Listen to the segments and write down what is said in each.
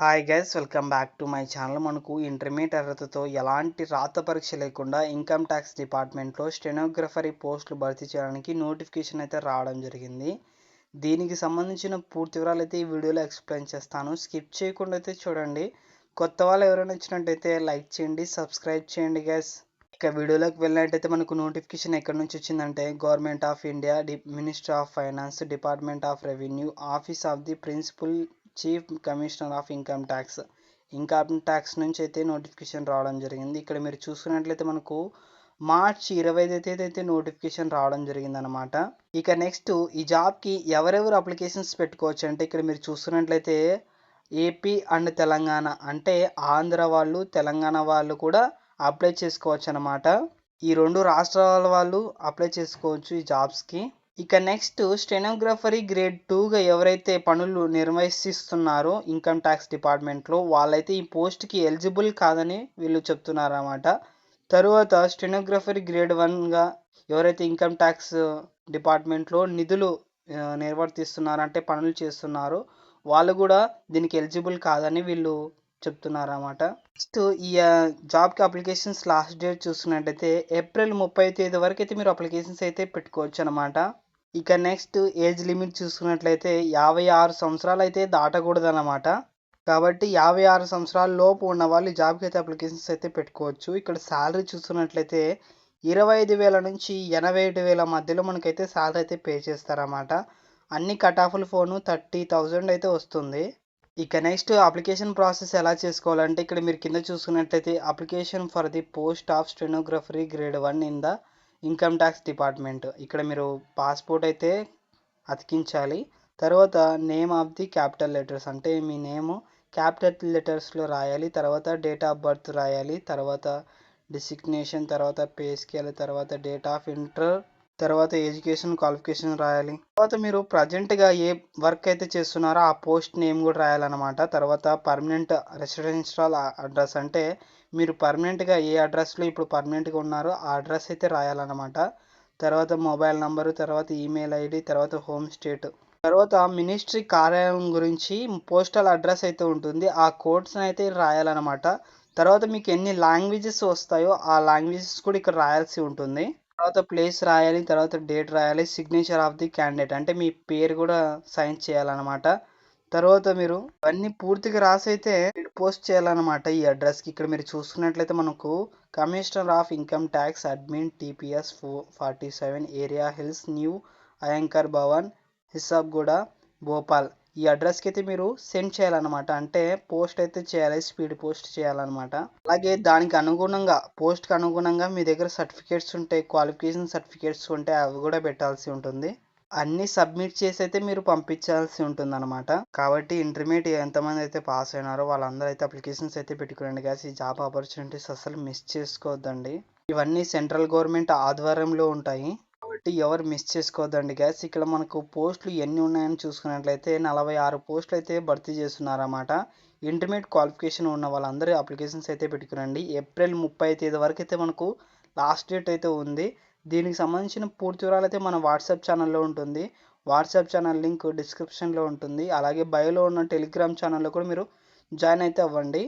Hi guys welcome back to my channel మనకు intermediate అర్హతతో ఎలాంటి రాత పరీక్ష లేకుండా ఇన్కమ్ ట్యాక్స్ డిపార్ట్మెంట్లో స్టెనోగ్రఫరీ పోస్టులు భర్తీ చేయడానికి నోటిఫికేషన్ అయితే రావడం జరిగింది. దీనికి సంబంధించిన పూర్తి వివరాలు అయితే ఈ వీడియోలో ఎక్స్ప్లెయిన్ చేస్తాను. స్కిప్ చేయకుండా అయితే చూడండి. కొత్త వాళ్ళు ఎవరైనా వచ్చినట్టయితే లైక్ చేయండి సబ్స్క్రైబ్ చేయండి గైస్ ఇక వీడియోలోకి వెళ్ళినట్టయితే మనకు నోటిఫికేషన్ ఎక్కడి నుంచి వచ్చిందంటే government of India the minister of finance department of revenue office of the principal chief commissioner of income tax. Income tax నుంచి అయితే నోటిఫికేషన్ రావడం జరిగింది. ఇక్కడ మీరు చూసుకున్నట్లయితే మనకు మార్చ్ ఇరవై తేదీ అయితే నోటిఫికేషన్ రావడం జరిగింది అనమాట ఇక నెక్స్ట్ ఈ జాబ్కి ఎవరెవరు అప్లికేషన్స్ పెట్టుకోవచ్చు అంటే ఇక్కడ మీరు చూస్తున్నట్లయితే ఏపీ అండ్ తెలంగాణ అంటే ఆంధ్ర వాళ్ళు తెలంగాణ వాళ్ళు కూడా అప్లై చేసుకోవచ్చు అనమాట ఈ రెండు రాష్ట్రాల వాళ్ళు అప్లై చేసుకోవచ్చు ఈ జాబ్స్కి. ఇక నెక్స్ట్ స్టెనోగ్రఫరీ గ్రేడ్ టూగా ఎవరైతే పనులు నిర్వహిస్తున్నారో ఇన్కమ్ ట్యాక్స్ డిపార్ట్మెంట్లో వాళ్ళైతే ఈ పోస్ట్కి ఎలిజిబుల్ కాదని వీళ్ళు చెప్తున్నారన్నమాట. తరువాత స్టెనోగ్రఫరీ గ్రేడ్ వన్గా ఎవరైతే ఇన్కమ్ ట్యాక్స్ డిపార్ట్మెంట్లో నిధులు నిర్వర్తిస్తున్నారంటే పనులు చేస్తున్నారు వాళ్ళు కూడా దీనికి ఎలిజిబుల్ కాదని వీళ్ళు చెప్తున్నారు అన్నమాట నెక్స్ట్ ఈ జాబ్కి అప్లికేషన్స్ లాస్ట్ డేట్ చూస్తున్నట్టయితే ఏప్రిల్ ముప్పై తేదీ వరకు అయితే మీరు అప్లికేషన్స్ అయితే పెట్టుకోవచ్చు అనమాట ఇక నెక్స్ట్ ఏజ్ లిమిట్ చూసుకున్నట్లయితే యాభై ఆరు సంవత్సరాలు అయితే దాటకూడదు అనమాట కాబట్టి యాభై ఆరు సంవత్సరాల లోపు ఉన్న వాళ్ళు జాబ్కి అయితే అప్లికేషన్స్ అయితే పెట్టుకోవచ్చు. ఇక్కడ శాలరీ చూసుకున్నట్లయితే ఇరవై ఐదు వేల నుంచి ఎనభై ఏడు వేల మధ్యలో మనకైతే శాలరీ అయితే పే చేస్తారన్నమాట. అన్ని కట్ ఆఫ్ల ఫోను థర్టీ థౌజండ్ అయితే వస్తుంది. ఇక నెక్స్ట్ అప్లికేషన్ ప్రాసెస్ ఎలా చేసుకోవాలంటే ఇక్కడ మీరు కింద చూసుకున్నట్లయితే application for the post of stenographer grade one in the income tax department. ఇక్కడ మీరు పాస్పోర్ట్ అయితే అతికించాలి. తర్వాత name of the capital letters. అంటే మీ నేము క్యాపిటల్ లెటర్స్లో రాయాలి. తర్వాత డేట్ ఆఫ్ బర్త్ రాయాలి. తర్వాత డిసిగ్నేషన్ తర్వాత పే స్కేల్ తర్వాత డేట్ ఆఫ్ ఇంటర్ తర్వాత ఎడ్యుకేషన్ క్వాలిఫికేషన్ రాయాలి. తర్వాత మీరు ప్రజెంట్గా ఏ వర్క్ అయితే చేస్తున్నారో ఆ పోస్ట్ నేమ్ కూడా రాయాలన్నమాట. తర్వాత పర్మనెంట్ రెసిడెన్షియల్ అడ్రస్ అంటే మీరు పర్మనెంట్గా ఏ అడ్రస్లో ఇప్పుడు పర్మనెంట్గా ఉన్నారో ఆ అడ్రస్ అయితే రాయాలన్నమాట. తర్వాత మొబైల్ నంబరు తర్వాత ఈమెయిల్ ఐడి తర్వాత హోమ్ స్టేట్ తర్వాత మినిస్ట్రీ కార్యాలయం గురించి పోస్టల్ అడ్రస్ అయితే ఉంటుంది. ఆ కోడ్స్ని అయితే రాయాలన్నమాట. తర్వాత మీకు ఎన్ని లాంగ్వేజెస్ వస్తాయో ఆ లాంగ్వేజెస్ కూడా ఇక్కడ రాయాల్సి ఉంటుంది. తర్వాత ప్లేస్ రాయాలి తర్వాత డేట్ రాయాలి సిగ్నేచర్ ఆఫ్ ది క్యాండిడేట్ అంటే మీ పేరు కూడా సైన్ చేయాలన్నమాట. తర్వాత మీరు అన్ని పూర్తిగా రాసి అయితే పోస్ట్ చేయాలన్నమాట ఈ అడ్రస్కి ఇక్కడ మీరు చూసుకున్నట్లయితే మనకు commissioner of income tax admin TPS four forty seven area hills new Aayakar Bhavan హిసాబ్గూడ Bhopal ఈ అడ్రస్కి అయితే మీరు సెండ్ చేయాలన్నమాట. అంటే పోస్ట్ అయితే చేయాలి స్పీడ్ పోస్ట్ చేయాలన్నమాట. అలాగే దానికి అనుగుణంగా పోస్ట్కి అనుగుణంగా మీ దగ్గర సర్టిఫికేట్స్ ఉంటాయి క్వాలిఫికేషన్ సర్టిఫికేట్స్ ఉంటాయి అవి కూడా పెట్టాల్సి ఉంటుంది. అన్ని సబ్మిట్ చేసి అయితే మీరు పంపించాల్సి ఉంటుంది అనమాట కాబట్టి ఇంటర్మీడియట్ ఎంతమంది అయితే పాస్ అయినారో వాళ్ళందరూ అయితే అప్లికేషన్స్ అయితే పెట్టుకోండి గాస్ ఈ జాబ్ ఆపర్చునిటీస్ అసలు మిస్ చేసుకోవద్దండి. ఇవన్నీ సెంట్రల్ గవర్నమెంట్ ఆధ్వర్యంలో ఉంటాయి. కాబట్టి ఎవరు మిస్ చేసుకోవద్దండి గ్యాస్ ఇక్కడ మనకు పోస్టులు ఎన్ని ఉన్నాయని చూసుకున్నట్లయితే నలభై ఆరు పోస్టులు అయితే భర్తీ చేస్తున్నారన్నమాట. ఇంటర్మీడియట్ క్వాలిఫికేషన్ ఉన్న వాళ్ళందరూ అప్లికేషన్స్ అయితే పెట్టుకురండి. ఏప్రిల్ ముప్పై తేదీ వరకు అయితే మనకు లాస్ట్ డేట్ అయితే ఉంది. దీనికి సంబంధించిన పూర్తి వివరాలు అయితే మన వాట్సాప్ ఛానల్లో ఉంటుంది. వాట్సాప్ ఛానల్ లింక్ డిస్క్రిప్షన్లో ఉంటుంది. అలాగే బయోలో ఉన్న టెలిగ్రామ్ ఛానల్లో కూడా మీరు జాయిన్ అయితే అవ్వండి.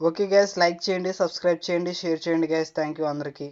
ఓకే గ్యాస్ లైక్ చేయండి సబ్స్క్రైబ్ చేయండి షేర్ చేయండి గ్యాస్ థ్యాంక్ యూ అందరికీ.